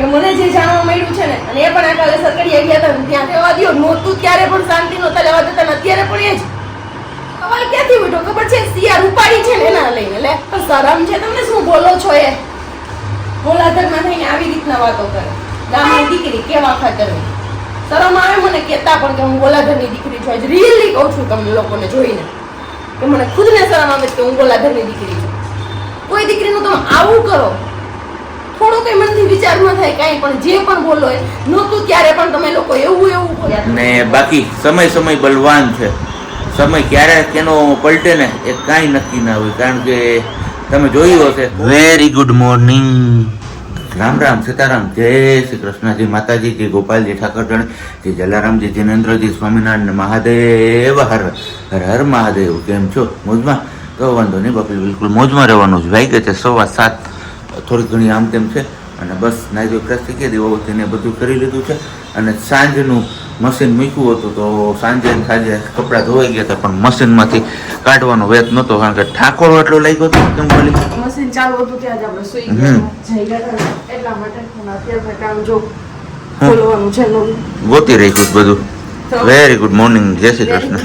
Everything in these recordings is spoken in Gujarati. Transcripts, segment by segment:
કે મને જે જાણવા મળ્યું છે ને, અને એ પણ આખા અસર કરી ગયા હતા. ત્યાં રહેવા દો નહોતું ત્યારે પણ શાંતિ નહોતા લેવા દેતા ને અત્યારે પણ એ જ. અમારે ક્યાંથી બેઠો ખબર છે? સિયા રૂપાળી છે ને એના લઈને, લે. પણ શરમ છે? તમને શું બોલો છો એ? બોલાધરમાં થઈને આવી રીતના વાતો કરે. ગામની દીકરી કેવા ખાતરની શરમ આવે મને કહેતા પણ કે હું બોલાધરની દીકરી છું. રિયલી કહું છું તમને લોકોને જોઈને કે મને ખુદને શરમ આવે કે હું બોલાધરની દીકરી છું. કોઈ દીકરીનું તમે આવું કરો. થોડો કઈ મનથી વિચાર ન થાય કાંઈ પણ જે પણ બોલો એ નહોતું ત્યારે પણ તમે લોકો એવું એવું બોલ્યા ને બાકી સમય સમય બલવાન છે. સમય ક્યારે તેનો પલટે ને એ કાંઈ નક્કી ના હોય કારણ કે તમે જોયું હશે. Very good morning Ram Ram Sitaram જય શ્રી કૃષ્ણજી માતાજી જય ગોપાલજી ઠાકરજણ જય જલારામજી જિનેન્દ્રજી સ્વામિનારાયણ મહાદેવ હર હર હર મહાદેવ. કેમ છો? મોજમાં? તો વાંધો નહીં બાપી બિલકુલ મોજમાં રહેવાનું જ. વાગી છે સવા સાત. થોડી ઘણી આમ તેમ છે. અને બસ નાઈ ધોઈ ફ્રેશ થઈ ગયા દીવાબત્તીને બધું કરી લીધું છે. અને સાંજનું મશીન મૂક્યું હતું તો સાંજે સાંજે કપડાં ધોવાઈ ગયા હતા પણ મશીનમાંથી કાઢવાનો વેત નહોતો કારણ કે ઠાકોર એટલો લાગ્યો હતો કેમ બોલી મશીન ચાલુ હતું ત્યાં જ આપણે સુઈ. ગયા હતા એટલા માટે અત્યારે કામ જો ખોલવાનું છે ગોતી રાખ્યું છે બધું. વેરી ગુડ મોર્નિંગ જય શ્રી કૃષ્ણ.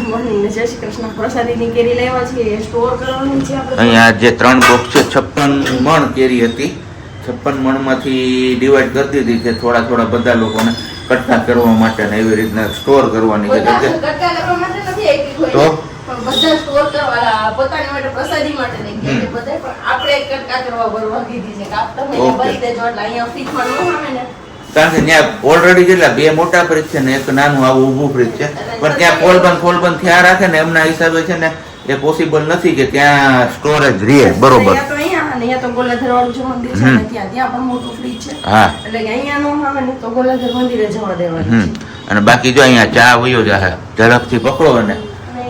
જય શ્રી કૃષ્ણ. પ્રસાદીની કેરી લેવા છે સ્ટોર કરવાની છે આપણે. અહીંયા જે ત્રણ બોક્સ છે છપ્પન મણ કેરી હતી. છપ્પન મણમાંથી ડિવાઈડ કરી દીધી છે થોડા થોડા બધા લોકોને કટકા કરવા માટે ને એવી રીતના સ્ટોર કરવાની છે. કે કટકા કરવા માટે નથી આપી તો? બધા સ્ટોર કરવા પોતાની માટે પ્રસાદી માટે લઈ ગયા છે પણ આપણે કટકા કરવા ભરવા કીધી છે. કે આપ તમે. ભરી દેજો એટલે અહીંયા ફ્રીજમાં ન આવે ને. કારણ કે ત્યાં ઓલરેડી કેટલા બે મોટા ફ્રીજ છે ને એક નાનું આવું ઊભું ફ્રીજ છે. પણ ત્યાં ફોલબંધ ફોલબંધ થયા રાખે ને એમના હિસાબે છે ને એ પોસિબલ નથી કે ત્યાં સ્ટોરેજ રહે બરોબર. અને અને બાકી જો અહીંયા ચા વયો જાહે ઝડપથી પકડો ને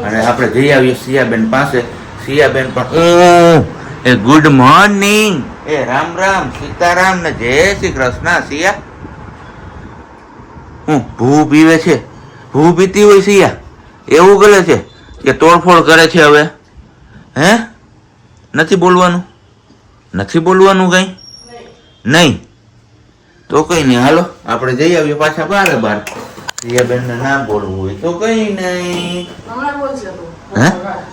અને આપણે જઈ આવીએ સિયાબેન પાસે. સિયાબેન પણ એ ગુડ મોર્નિંગ એ રામ રામ સીતારામ ને જય શ્રી કૃષ્ણ સિયા હું ભૂ પીવે છે? ભૂ પીતી હોય સિયા એવું કરે છે કે તોડફોડ કરે છે હવે? હે? નથી બોલવાનું? નથી બોલવાનું કઈ? નહીં. તો કઈ નહીં. હાલો આપણે જઈ આવીએ પાછા બારે બાર. ના બોલવું હોય તો કંઈ નહીં. હે?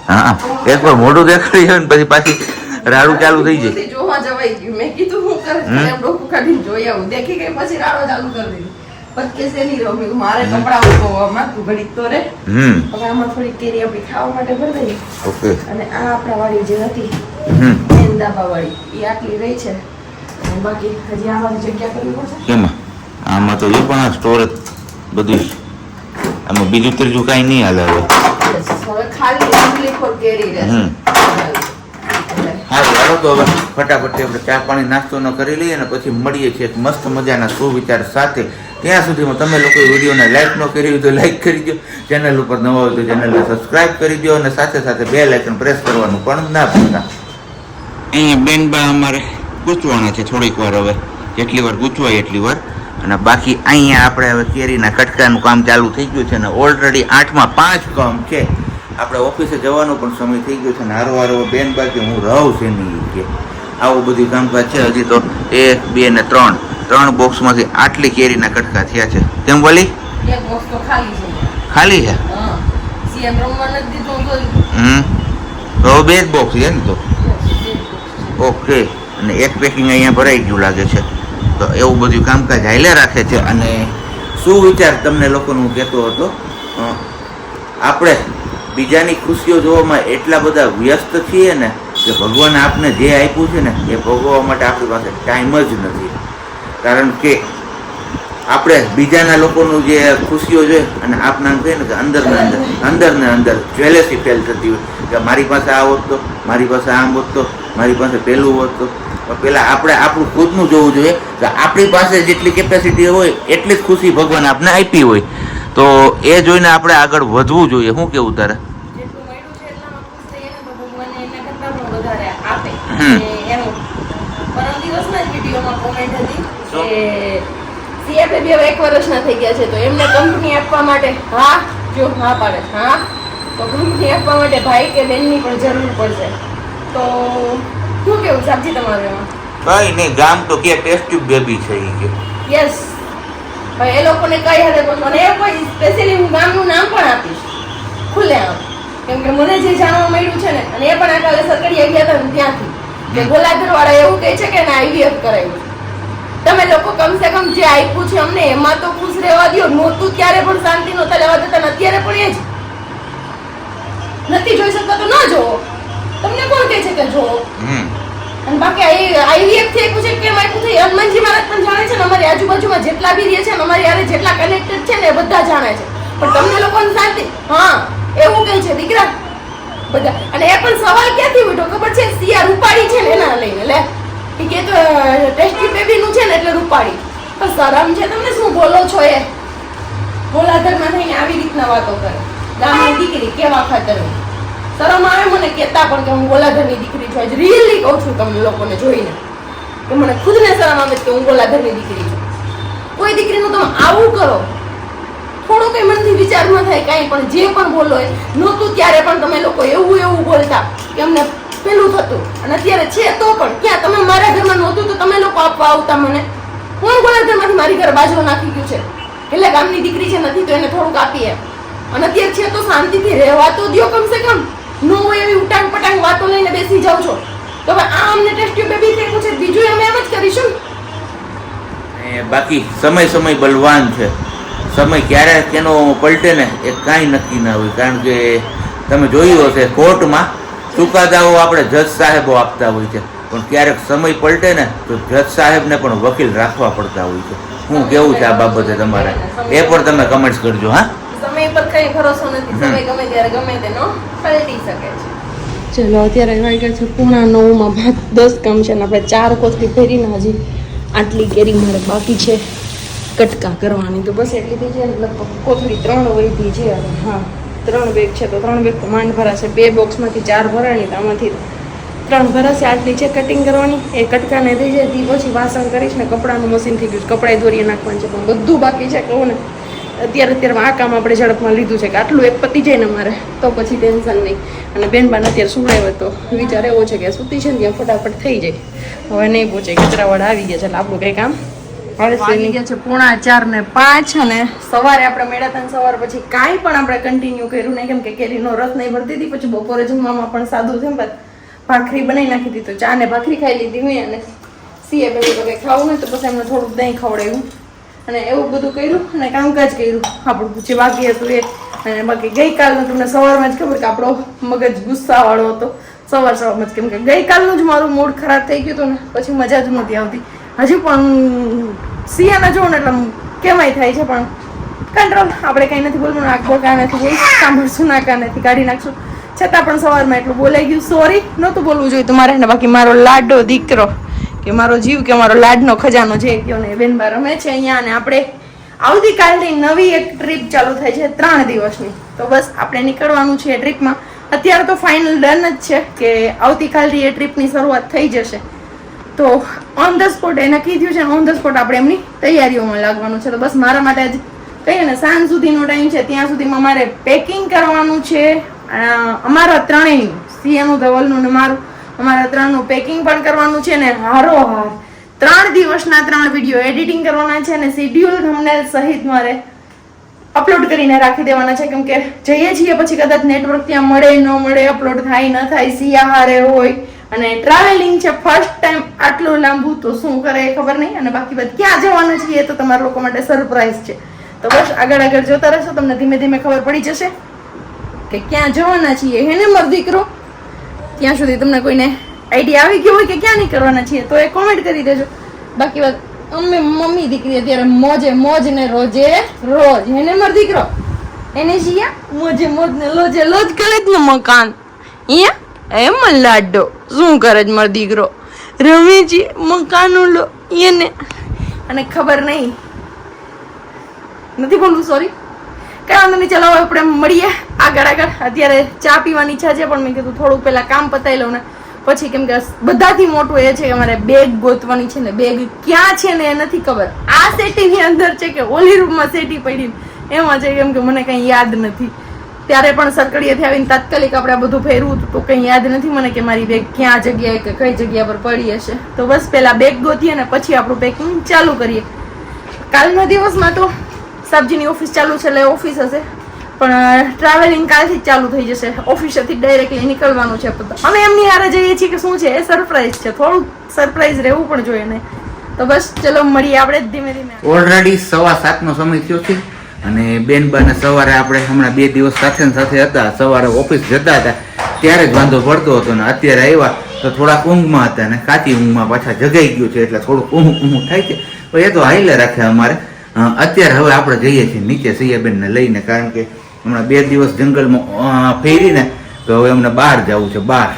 હા. એકવાર મોઢું દેખાડી ને પછી પાછી રાડું ચાલુ થઈ જાય. જોવા જવાય ગયું. મેં કીધું હું કરે હમ. એમ ડોકું કાઢીને જોઈ આવું. દેખી ગઈ પછી રાડો ચાલુ કરી દીધી. પછી શેની રહો? મેં કીધું મારે કપડા ઉભોવામાં તું ઘડીક તો રે. હવે આમાં થોડી કેરી આપણી ખાવા માટે ભરી દઈએ ઓકે. અને આ આપણા વાળી જે હતી હમ. વાળી એ આટલી રહી છે. બાકી હજી આવાની જગ્યા કરવી પડશે? કેમાં આમાં તો જો પણ આ સ્ટોરેજ બધું આમાં બીજું ત્રીજું કાંઈ નહીં હાલે હવે. હાલો તો હવે ફટાફટ આપણે ચા પાણી નાસ્તો ન કરી લઈએ અને પછી મળીએ છીએ એક મસ્ત મજાના સુવિચાર સાથે. ત્યાં સુધીમાં તમે લોકો વિડીયોને લાઈક ન કરી તો લાઈક કરી દો. ચેનલ ઉપર નવા હોય તો ચેનલને સબસ્ક્રાઇબ કરી દો અને સાથે સાથે બે લાઇકન પ્રેસ કરવાનું પણ ના ભૂલતા. અહીંયા બેનબા અમારે ગૂંચવાના છે થોડીક વાર હવે. જેટલી વાર ગૂંચવાય એટલી વાર. અને બાકી અહીંયા આપણે હવે કેરીના કટકાનું કામ ચાલુ થઈ ગયું છે અને ઓલરેડી આઠમાં પાંચ કામ છે. આપણે ઓફિસે જવાનો પણ સમય થઈ ગયો છે અને હારો હારો બેન બાકી હું રહું છે નહીં કે. આવું બધું કામકાજ છે. હજી તો એક, બે ને ત્રણ. ત્રણ બોક્સમાંથી આટલી કેરીના કટકા થયા છે. કેમ બોલી એક બોક્સ તો ખાલી છે. ખાલી છે? સીએમ રમવા નથી દીધું હમ. તો બે જ બોક્સ છે ને તો. ઓકે. અને એક પેકિંગ અહીંયા ભરાઈ ગયું લાગે છે. તો એવું બધું કામકાજ હાલે રાખે છે. અને શું વિચાર તમને લોકોનું હું કહેતો હતો? આપણે બીજાની ખુશીઓ જોવામાં એટલા બધા વ્યસ્ત છીએ ને કે ભગવાન આપને જે આપ્યું છે ને એ ભોગવવા માટે આપણી પાસે ટાઈમ જ નથી. કારણ કે આપણે બીજાના લોકોનું જે ખુશીઓ જોઈએ અને આપના કહીએ ને કે અંદરના અંદર અંદરને અંદર જ્વેલેસી ફેલ થતી હોય કે મારી પાસે આ હોત તો મારી પાસે આમ હોત તો મારી પાસે પેલું હોત તો. પહેલાં આપણે આપણું ખુદનું જોવું જોઈએ કે આપણી પાસે જેટલી કેપેસિટી હોય એટલી જ ખુશી ભગવાન આપને આપી હોય. તો એ જોઈને આપણે આગળ વધવું જોઈએ. શું કેવું તારે? જેટલું મળ્યું છે એટલામાં ખુશ થઈએ ને તો ભગવાન એના કરતાં પણ વધારે આપે હમ. અને એનું પરમ દિવસના જ વિડીયોમાં કોમેન્ટ સીએ બેબી હવે એક વર્ષના થઈ ગયા છે તો એમને કંપની આપવા માટે હા જો હા પાડે હા. તો કંપની આપવા માટે ભાઈ કે બેનની પણ જરૂર પડશે. તો શું કેવું સાબજી તમારે કઈ નહીં ગામ તો કે ટેસ્ટ ટ્યુબ બેબી છે એ કે. યસ ભાઈ એ લોકોને કઈ હારે પણ મને એ કોઈ સ્પેશિયલી હું ગામનું નામ પણ આપીશ. ખુલ્લે આમ. કેમ કે મને જે જાણવા મળ્યું છે ને અને એ પણ આ કાલે સરકારી ગયા હતા ત્યાંથી. કે ગોલાઘર વાળા એવું કહે છે કે ના આઈવીએફ કરાવ્યું. તમે લોકો કમસે કમ જે આપ્યું છે અમને એમાં તો ખુશ રહેવા દો નહોતું ત્યારે પણ શાંતિ નહોતા લેવા દેતા અત્યારે પણ એ જ. નથી જોઈ શકતા તો ન જોવો. તમને કોણ કહે છે કે જોવો? અને બાકી આઈવીએફથી આપ્યું છે કેમ આપ્યું છે? હનુમાનજી મહારાજ પણ જાણે છે ને અમારી આજુબાજુમાં જેટલા બી રહે છે ને અમારી યારે જેટલા કનેક્ટેડ છે ને એ બધા જાણે છે. પણ તમને લોકોને શાંતિ? હા એવું કહે છે દીકરા? બધા. અને એ પણ સવાલ ક્યાંથી ઉઠો ખબર છે? સિયા રૂપાળી છે ને એના લઈને લે. ઈ કે તો ટેસ્ટી બેબીનું છે ને એટલે રૂપાળી. પણ શરમ છે તમને? શું બોલો છો એ? ગોલાધરમાં થઈને આવી રીતના વાતો કરે. ગામની દીકરી કેવા ખાતર. શરમ આવે મને કહેતા પણ કે હું ગોલાધરની દીકરી છું. રિયલી કહું છું તમને લોકોને જોઈને. કે મને ખુદને શરમ આવે કે હું ગોલાધરની દીકરી છું. કોઈ દીકરીનું તમે આવું કરો. થોડો કંઈ મનથી વિચાર ન થાય કાંઈ પણ, જે પણ બોલો એ. નહોતું ત્યારે પણ તમે લોકો એવું એવું બોલતા કે અમને પેલું થતું અને અત્યારે છે તો પણ ક્યાં? તમે મારા ઘરમાં નહોતું તો તમે લોકો આપવા આવતા મને. કોણ કોના ઘરમાંથી મારી ઘર બાજુ નાખી ગયું છે? એટલે ગામની દીકરી છે, નથી તો એને થોડુંક આપીએ. અને અત્યારે છે તો શાંતિથી રહેવા તો દ્યો કમસે કમ. નો હોય એવી ઉટાંગ પટાંગ વાતો લઈને બેસી જાવ છો. તો હવે આ અમને ટેસ્ટ બેબી થઈ છે, બીજું અમે એમ જ કરીશું. બાકી સમય સમય બલવાન છે. સમય ક્યારે કેનો પલટે ને એ કાંઈ નક્કી ના હોય. કારણ કે તમે જોયું હશે, કોર્ટમાં ચુકાદાઓ આપણે જજ સાહેબો આપતા હોય છે. પણ ક્યારેક સમય પલટે ને તો જજ સાહેબને પણ વકીલ રાખવા પડતા હોય છે. હું કેવું છે આ બાબતે તમારે? એ પણ તમે કમેન્ટ્સ કરજો હા? સમય પર કઈ ભરોસો નથી. સમય ગમે ત્યારે ગમે તેનો પલટી શકે છે. ચલો અત્યારે વાગ્યા છે પૂણા નવમાં. ભાત દસ કામ છે ને આપણે ચાર કોથળી ફેરીને હજી આટલી કેરી મારે બાકી છે. કટકા કરવાની તો બસ એટલી થઈ છે ને લગભગ કોથળી ત્રણ વહીથી છે હા. ત્રણ બેગ છે, તો ત્રણ બેગ તો માંડ ભરાશે. બે બોક્સમાંથી ચાર ભરાણી તો આમાંથી ત્રણ ભરાશે. આટલી છે કટિંગ કરવાની. એ કટકાને થઈ જાય, તે પછી વાસણ કરીશ ને કપડાનું મશીન થઈ ગયું કપડાએ દોરીએ નાખવાનું છે. પણ બધું બાકી છે, કહું ને. અત્યારે અત્યારમાં આ કામ આપણે ઝડપમાં લીધું છે કે આટલું એક પતી જાય ને મારે, તો પછી ટેન્શન નહીં. અને બેનબાન અત્યારે સુવડાવ્યો તો વિચાર એવો છે કે સૂતી છે ને ત્યાં ફટાફટ થઈ જાય. હવે નહીં પહોંચે કચરાવાળા આવી ગયા છે, એટલે આપણું કંઈ કામ વાગી છે પોણા ચાર ને પાંચ અને સવારે આપણે મેળા હતા સવાર પછી કાંઈ પણ આપણે કન્ટિન્યુ કર્યું નહીં. કેમ કે કેરીનો રસ નહીં ભરતી હતી. પછી બપોરે જમવામાં પણ સાદું છે ભાખરી બનાવી નાખી હતી ચા ને ભાખરી ખાઈ લીધી મેં અને સીએ બેબી તો કંઈ ખાવું નહીં તો પછી એમને થોડુંક દહીં ખવડાવ્યું. અને એવું બધું કર્યું અને કામકાજ કર્યું. આપણું જે બાકી હતું એ અને બાકી ગઈકાલનું તમને સવારમાં જ ખબર કે આપણો મગજ ગુસ્સાવાળો હતો. સવાર સવારમાં જ. કેમ કે ગઈકાલનું જ મારું મૂડ ખરાબ થઈ ગયું હતું ને પછી મજા જ નહોતી આવતી. હજી પણ સિયાના જોઉં ને એટલે કેમાય થાય છે, પણ કંટ્રોલ આપણે કંઈ નથી બોલવાનું, આંખ બોલકા નથી બોલ સાંભળશું ના કાનેથી કાઢી નાખશું. છતાં પણ સવારમાં એટલું બોલાઈ ગયું સોરી નહોતું બોલવું જોઈએ તમારે ને બાકી મારો લાડો દીકરો, કે મારો જીવ, કે મારો લાડનો ખજાનો જે કયો ને બેન બા રમે છે અહીંયા અને આપણે આવતીકાલની નવી એક ટ્રીપ ચાલુ થાય છે, ત્રણ દિવસની. તો બસ આપણે નીકળવાનું છે એ ટ્રીપમાં અત્યારે તો ફાઇનલ ડન જ છે કે આવતીકાલથી એ ટ્રીપની શરૂઆત થઈ જશે. તો ઓન ધ સ્પોટ એને કીધું છે ઓન ધ સ્પોટ આપણે એમની તૈયારીઓમાં લાગવાનું છે. તો બસ મારા માટે જ કહીએ ને, સાંજ સુધીનો ટાઈમ છે, ત્યાં સુધીમાં મારે પેકિંગ કરવાનું છે. અમારા ત્રણેયનું સીએનું ધવલનું ને મારું, અમારા ત્રણનું પેકિંગ પણ કરવાનું છે ને હારો હાર ત્રણ દિવસના ત્રણ વીડિયો એડિટિંગ કરવાના છે અને શેડ્યુલ થંબનેલ સહિત મારે અપલોડ કરીને રાખી દેવાના છે. કેમ કે જઈએ છીએ પછી કદાચ નેટવર્ક ત્યાં મળે, ન મળે અપલોડ થાય, ન થાય સિયાહારે હોય અને ટ્રાવેલિંગ છે ફર્સ્ટ ટાઈમ આટલું લાંબુ, તો શું કરે એ ખબર નહીં. અને બાકી બધું ક્યાં જવાના છીએ એ તો તમારા લોકો માટે સરપ્રાઈઝ છે. તો બસ આગળ આગળ જોતા રહેશો, તમને ધીમે ધીમે ખબર પડી જશે કે ક્યાં જવાના છીએ. હેને મર દીકરો? ત્યાં સુધી તમને કોઈને આઈડિયા આવી ગયો હોય કે ક્યાં નીકળવાના છીએ, તો એ કોમેન્ટ કરી દેજો. બાકી વાત, અમે મમ્મી દીકરી અત્યારે મોજે મોજ ને રોજે. રોજ એને મર દીકરો? એને જીયા મોજે મોજ ને લોજે લોજ કરે જ મકાન. અહીંયા એમ લાડો શું કરે જ મારો દીકરો? રમે છે લો, એને. અને ખબર નહીં. નથી બોલવું સોરી કઈ વાંધો નહીં, ચાલો આપણે મળીએ આગળ આગળ. અત્યારે ચા પીવાની ઈચ્છા છે, પણ મેં કીધું થોડુંક પહેલા કામ પતાવી લઉં ને. પછી કેમ કે બધાથી મોટું એ છે કે અમારે બેગ ગોતવાની છે ને, બેગ ક્યાં છે ને એ નથી ખબર. આ સેટીની અંદર છે કે ઓલી રૂમમાં સેટી પડી એમાં છે કેમ કે મને કંઈ યાદ નથી. ત્યારે પણ સરકડીએથી આવીને તાત્કાલિક આપણે આ બધું ફેરવું હતું તો કંઈ યાદ નથી મને કે મારી બેગ ક્યાં જગ્યાએ કે કઈ જગ્યા પર પડી હશે. તો બસ પહેલાં બેગ ગોતીએ ને પછી આપણું પેકિંગ ચાલુ કરીએ. કાલના દિવસમાં તો સાબજીની ઓફિસ ચાલુ છે એટલે ઓફિસ હશે. પણ ટ્રાવેલિંગ કાલથી જ ચાલુ થઈ જશે. ઓફિસેથી ડાયરેક્ટલી નીકળવાનું છે. અમે એમની હારે જઈએ છીએ કે શું છે? એ સરપ્રાઈઝ છે. થોડું સરપ્રાઈઝ રહેવું પણ જોઈએ ને તો બસ, ચલો, મળીએ આપણે ધીમે ધીમે. ઓલરેડી સવા સાતનો સમય થયો છે. અને બેન બાને સવારે આપણે હમણાં બે દિવસ સાથે સાથે હતા, સવારે ઓફિસ જતા હતા, ત્યારે જ વાંધો પડતો હતો ને અત્યારે આવ્યા તો થોડાક ઊંઘમાં હતા ને કાચી ઊંઘમાં પાછા જગાઈ ગયું છે એટલે થોડુંક ઊંઘ ઊંઘ થાય છે. પણ એ તો હાઈલે રાખે અમારે. અત્યારે હવે આપણે જઈએ છીએ નીચે સૈયાબેનને લઈને, કારણ કે હમણાં બે દિવસ જંગલમાં ફેરીને, તો હવે અમને બહાર જવું છે, બહાર.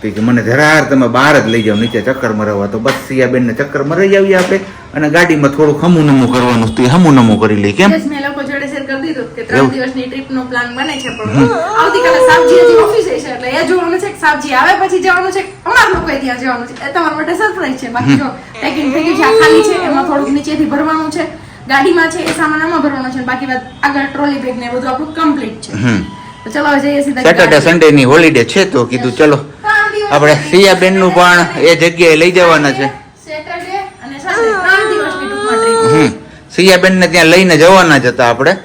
તો કે મને જરાર તમે બહાર જ લઈ જાઓ નીચે ચક્કર મરાવવા તો બસ સિયાબેનને ચક્કર મરાઈ આવીએ આપણે અને ગાડીમાં થોડું હમું નમું કરવાનું તે એ હમું નમું કરી લઈ કેમ? લોકો જોડે શેર કરી દીધું કે ત્રણ દિવસની ટ્રીપનો પ્લાન બને છે પણ આવતીકાલે સાવજી હજી ઓફિસે છે એટલે એ જોવાનું છે કે સાવજી આવે પછી જવાનું છે અમારા લોકોએ ત્યાં જવાનું છે. એ તમારા માટે સરપ્રાઈઝ છે. બાકી જો પેકિંગ થઈ ગયું છે આ ખાલી છે એમાં થોડુંક નીચેથી ભરવાનું છે. ગાડીમાં છે એ સામાન આમાં ભરવાનો છે બાકી વાત આગળ ટ્રોલી બેગ ને બધું આપણું કમ્પ્લીટ છે. તો ચલો જઈએ સીધા સેટરડે સન્ડે ની હોલિડે છે તો કીધું ચલો. આપણે સિયાબેનનું પણ એ જગ્યાએ લઈ જવાના છે. હમ. સિયાબેન ને ત્યાં લઈને જવાના જ હતા આપણે.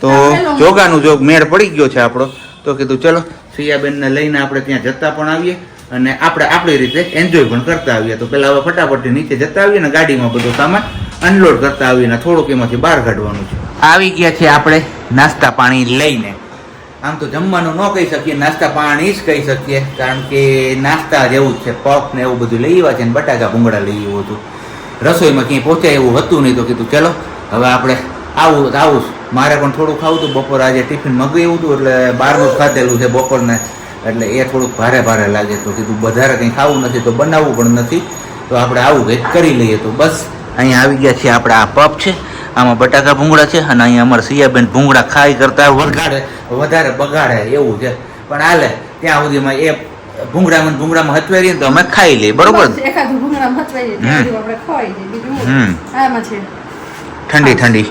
તો જોગાનું જોગ મેળ પડી ગયો છે આપણો. તો કીધું ચલો સિયાબેન ને લઈને આપણે ત્યાં જતા પણ આવીએ અને આપણે આપણી રીતે એન્જોય પણ કરતા આવીએ. તો પેલા હવે ફટાફટ નીચે જતા આવીએ ને ગાડીમાં બધું સામાન અનલોડ કરતા આવીએ ને થોડુંક એમાંથી બહાર કાઢવાનું છે. આવી ગયા છે આપણે નાસ્તા પાણી લઈને. આમ તો જમવાનું ન કહી શકીએ, નાસ્તા પાણી જ કહી શકીએ, કારણ કે નાસ્તા જેવું જ છે. પફ ને એવું બધું લઈ આવ્યા છે ને બટાકા ભૂંગળા લઈ આવ્યું હતું રસોઈમાં ક્યાંય પહોંચાય એવું હતું નહીં, તો કીધું ચલો, હવે આપણે આવું આવું મારે પણ થોડું ખાવું હતું. બપોર આજે ટિફિન મગાવ્યું હતું, એટલે બહારનું ખાધેલું છે બપોરને. એટલે એ થોડુંક ભારે ભારે લાગે તો કીધું વધારે કંઈ ખાવું નથી, તો બનાવવું પણ નથી. તો આપણે આવું કંઈક કરી લઈએ. તો બસ, અહીંયા આવી ગયા છીએ આપણે આ પપ છે. આમાં બટાકા ભૂંગળા છે અને અહીંયા અમારા સિયાબેન ભૂંગળા ખાઈ કરતા વગાડે વધારે બગાડે એવું છે. પણ હાલે ત્યાં સુધીમાં એ ભૂંગળામાં ભૂંગળામાં હચવાઈ ને તો અમે ખાઈ લઈએ બરોબર. ઠંડી ઠંડી.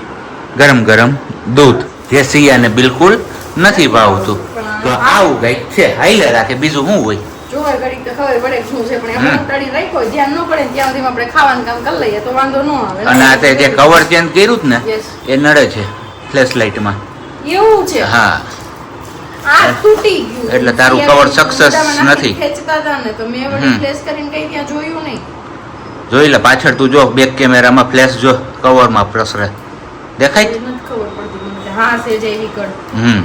ગરમ ગરમ દૂધ. જે સિયાને બિલકુલ નથી ભાવતું. તો આવું કંઈક છે હાઈલે રાખે બીજું શું હોય? જોવે ઘડીક તો ખબર પડે શું છે પણ આપણે ઉતારી રાખ્યો ધ્યાન ન પડે ત્યાં સુધી આપણે ખાવાનું કામ કરી લઈએ તો વાંધો ન આવે. અને આ તે જે કવર ચેન્જ કર્યું ને એ નડે છે ફ્લેશ લાઇટમાં એવું છે? હા. આ તૂટી ગયું. એટલે તારું કવર નાખી નથી. ખેંચતા હતા ને તો મેં વળી ફ્લેશ કરીને કઈ ત્યાં જોયું નહીં. જોઈ લે પાછળ તું જો બેક કેમેરામાં ફ્લેશ જો કવરમાં પ્રસરે. દેખાય? નથી ખબર પડતી હા છે જે એવી કડ હમ.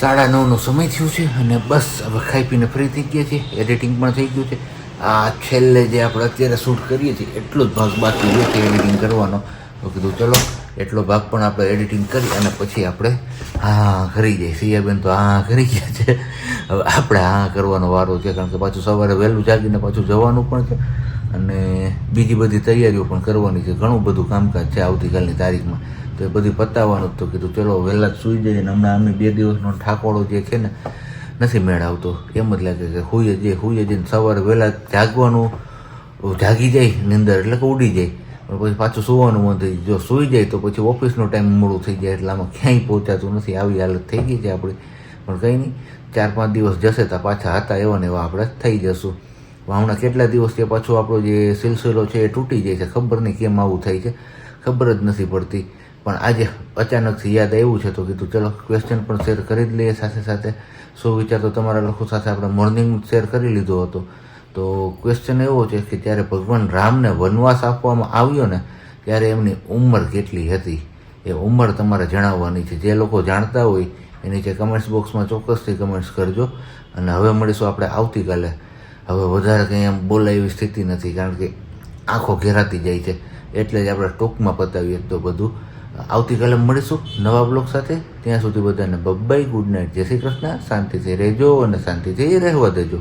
સાડા નવનો સમય થયો છે અને બસ હવે ખાઈ પીને ફ્રી થઈ ગયા છે. એડિટિંગ પણ થઈ ગયું છે. આ છેલ્લે જે આપણે અત્યારે શૂટ કરીએ છીએ, એટલો જ ભાગ બાકી રહ્યો છે એડિટિંગ કરવાનો. તો કીધું ચલો, એટલો ભાગ પણ આપણે એડિટિંગ કરી અને પછી આપણે હા કરી જાય સિયાબેન તો હા કરી ગયા છે. હવે આપણે હા કરવાનો વારો છે, કારણ કે પાછું સવારે વહેલું જાગીને પાછું જવાનું પણ છે અને બીજી બધી તૈયારીઓ પણ કરવાની છે. ઘણું બધું કામકાજ છે આવતીકાલની તારીખમાં. તો એ બધું પતાવવાનું જ તો કીધું, ચલો, વહેલા જ સૂઈ જઈએ. ને હમણાં અમે બે દિવસનો ઠાકોડો જે છે ને, નથી મેળાવતો. એમ જ લાગે કે હુઈએ જઈએ, હુઈએ જઈને સવારે વહેલા જાગવાનું જાગી જાય નિંદર, એટલે કે ઉડી જાય. પણ પછી પાછું સુવાનું મન થઈ જો સૂઈ જાય તો પછી ઓફિસનો ટાઈમ મોડું થઈ જાય, એટલે આમાં ક્યાંય પહોંચાતું નથી. આવી હાલત થઈ ગઈ છે આપણી. પણ કંઈ નહીં, ચાર પાંચ દિવસ જશે તો પાછા હતા એવા ને એવા આપણે થઈ જશું. હમણાં કેટલા દિવસથી પાછો આપણો જે સિલસિલો છે એ તૂટી જાય છે. ખબર નહીં કેમ આવું થાય છે. ખબર જ નથી પડતી. પણ આજે અચાનકથી યાદ આવ્યું છે તો કીધું, ચલો ક્વેશ્ચન પણ શેર કરી જ લઈએ સાથે સાથે. શું વિચાર તો તમારા લોકો સાથે આપણે મોર્નિંગ શેર કરી લીધો હતો. તો ક્વેશ્ચન એવો છે કે જ્યારે ભગવાન રામને વનવાસ આપવામાં આવ્યો ને, ત્યારે એમની ઉંમર કેટલી હતી? એ ઉંમર તમારે જણાવવાની છે. જે લોકો જાણતા હોય, એ નીચે કમેન્ટ્સ બોક્સમાં ચોક્કસથી કમેન્ટ્સ કરજો. અને હવે મળીશું આપણે આવતીકાલે. હવે વધારે કંઈ એમ બોલાય એવી સ્થિતિ નથી, કારણ કે આંખો ઘેરાતી જાય છે. એટલે જ આપણે ટૂંકમાં પતાવીએ તો બધું. આવતીકાલે મળીશું નવા બ્લોગ સાથે. ત્યાં સુધી બધાને બબ્બાઈ ગુડ નાઇટ જય શ્રી કૃષ્ણ. શાંતિથી રહેજો અને શાંતિથી રહેવા દેજો.